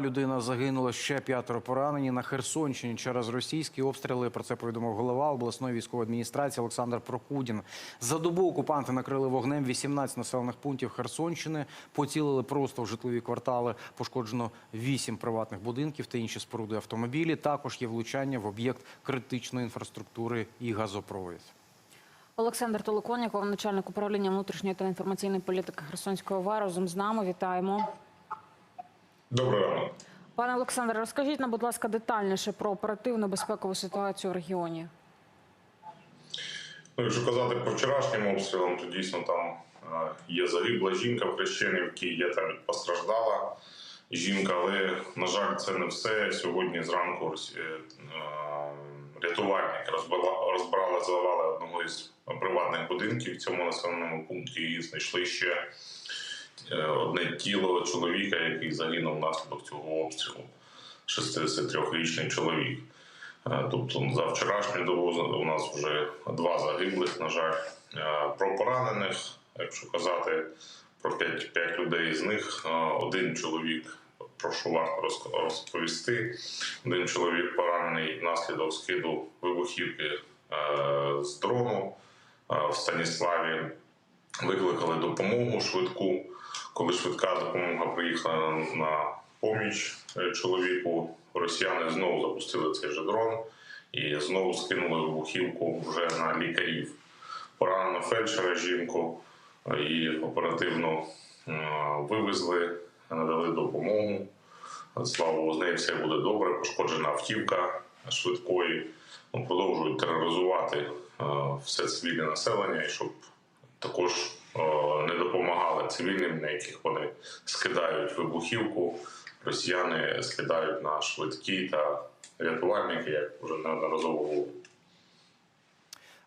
Людина загинула ще п'ятеро поранені на Херсонщині через російські обстріли. Про це повідомив голова обласної військової адміністрації Олександр Прокудін. За добу окупанти накрили вогнем 18 населених пунктів Херсонщини. Поцілили просто в житлові квартали. Пошкоджено 8 приватних будинків та інші споруди автомобілі. Також є влучання в об'єкт критичної інфраструктури і газопровід. Олександр Толоконіков, начальник управління внутрішньої та інформаційної політики Херсонської ОВА, разом з нами. Вітаємо. Добрий ранок. Пане Олександре, розкажіть нам, будь ласка, детальніше про оперативну безпекову ситуацію в регіоні. Ну, якщо казати про вчорашнім обстрілом, то дійсно там е, є загибла жінка в Хрещенівці, є там постраждала жінка, але, на жаль, це не все. Сьогодні зранку е, рятувальники розбила- розбирали, завали одного із приватних будинків в цьому населеному пункті і знайшли ще е, одне тіло чоловіка, який загинув внаслідок цього обстрілу. 63-річний чоловік. Е, Тобто за вчорашню добу у нас вже два загиблих, на жаль. Е, Про поранених, якщо казати про 5, 5 людей з них, е, один чоловік, прошу варто розповісти, один чоловік поранений внаслідок скиду вибухівки е, з дрону е, в Станіславі. Викликали допомогу швидку. Коли швидка допомога приїхала на поміч е, чоловіку, росіяни знову запустили цей же дрон і знову скинули вибухівку вже на лікарів. Поранено фельдшера жінку е, і оперативно е, вивезли, надали допомогу. Слава Богу, з нею все буде добре. Пошкоджена автівка швидкої. Ну, Продовжують тероризувати все цивільне населення, щоб також е, не допомагали цивільним, на яких вони скидають вибухівку. Росіяни скидають на швидкі та рятувальники, як вже неодноразово було.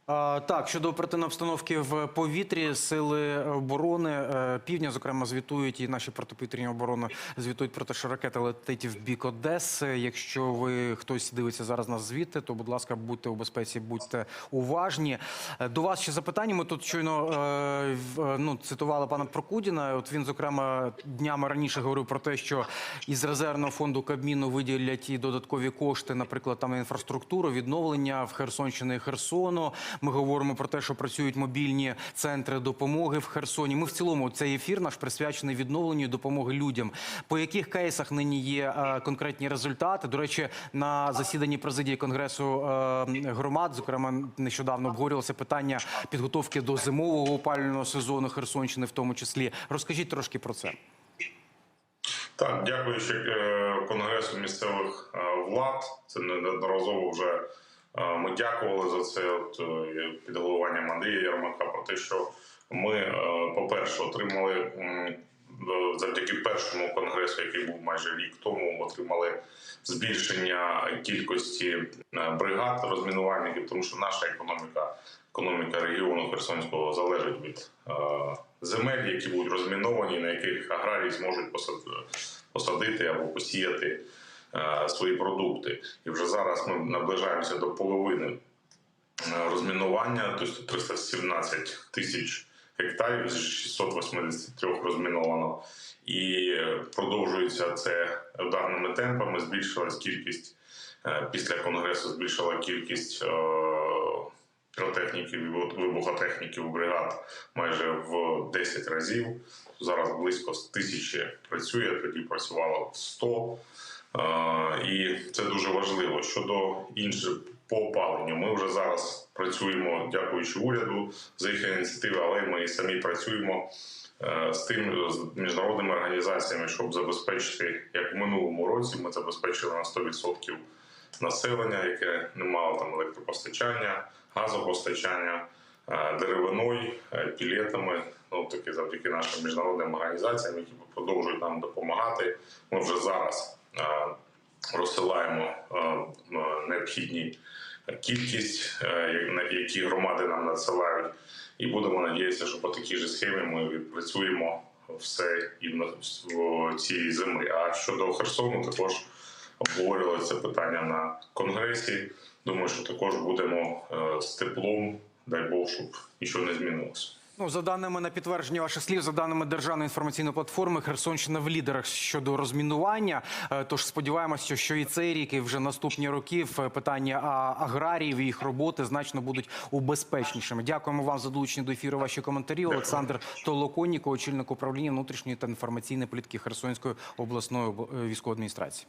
Так, щодо оперативної обстановки в повітрі, сили оборони е, півдня, зокрема, звітують і наші протиповітряні оборони звітують про те, що ракета летить в бік Одеси. Якщо ви хтось дивиться зараз нас звідти, то будь ласка, будьте у безпеці, будьте уважні. Е, До вас ще запитання. Ми тут щойно е, ну, цитували пана Прокудіна. От він, зокрема, днями раніше говорив про те, що із резервного фонду Кабміну виділять і додаткові кошти, наприклад, там інфраструктуру, відновлення в Херсонщини і Херсону. Ми говоримо про те, що працюють мобільні центри допомоги в Херсоні. Ми в цілому цей ефір наш присвячений відновленню допомоги людям. По яких кейсах нині є е, конкретні результати? До речі, на засіданні президії конгресу е, громад, зокрема, нещодавно обговорювалося питання підготовки до зимового опалювального сезону Херсонщини, в тому числі. Розкажіть трошки про це. Так, дякуючи е, Конгресу місцевих влад, це неодноразово вже ми дякували за це от, е, під головуванням Андрія Ярмака про те, що ми, е, по-перше, отримали е, завдяки першому конгресу, який був майже рік тому, отримали збільшення кількості е, бригад розмінувальників, тому що наша економіка, економіка регіону Херсонського залежить від е, земель, які будуть розміновані, на яких аграрії зможуть посад- посадити або посіяти. е, свої продукти. І вже зараз ми наближаємося до половини е, розмінування, тобто 317 тисяч гектарів з 683 розміновано. І е, продовжується це ударними темпами. Збільшилась кількість е, після конгресу, збільшила кількість е, піротехніків і вибухотехніків бригад майже в 10 разів. Зараз близько тисячі працює, тоді працювало 100. Е, І це дуже важливо. Щодо інших по опаленню, ми вже зараз працюємо, дякуючи уряду за їх ініціативи, але ми і самі працюємо е, з тим з міжнародними організаціями, щоб забезпечити, як в минулому році, ми забезпечили на 100% населення, яке не мало там електропостачання, газопостачання, е, деревиною, е, пілетами. Ну таки завдяки нашим міжнародним організаціям, які продовжують нам допомагати. Ми вже зараз е, розсилаємо необхідні кількість, які громади нам надсилають, і будемо надіятися, що по такій же схемі ми відпрацюємо все і в цієї зими. А щодо Херсону, також обговорювали це питання на конгресі. Думаю, що також будемо е, з теплом, дай Бог, щоб нічого не змінилося. Ну, за даними на підтвердження ваших слів, за даними державної інформаційної платформи, Херсонщина в лідерах щодо розмінування. Е, Тож сподіваємося, що і цей рік, і вже наступні роки в питання аграріїв і їх роботи значно будуть убезпечнішими. Дякуємо вам за долучення до ефіру. Ваші коментарі. Олександр Толоконніко, очільник управління внутрішньої та інформаційної політики Херсонської обласної е, військової адміністрації.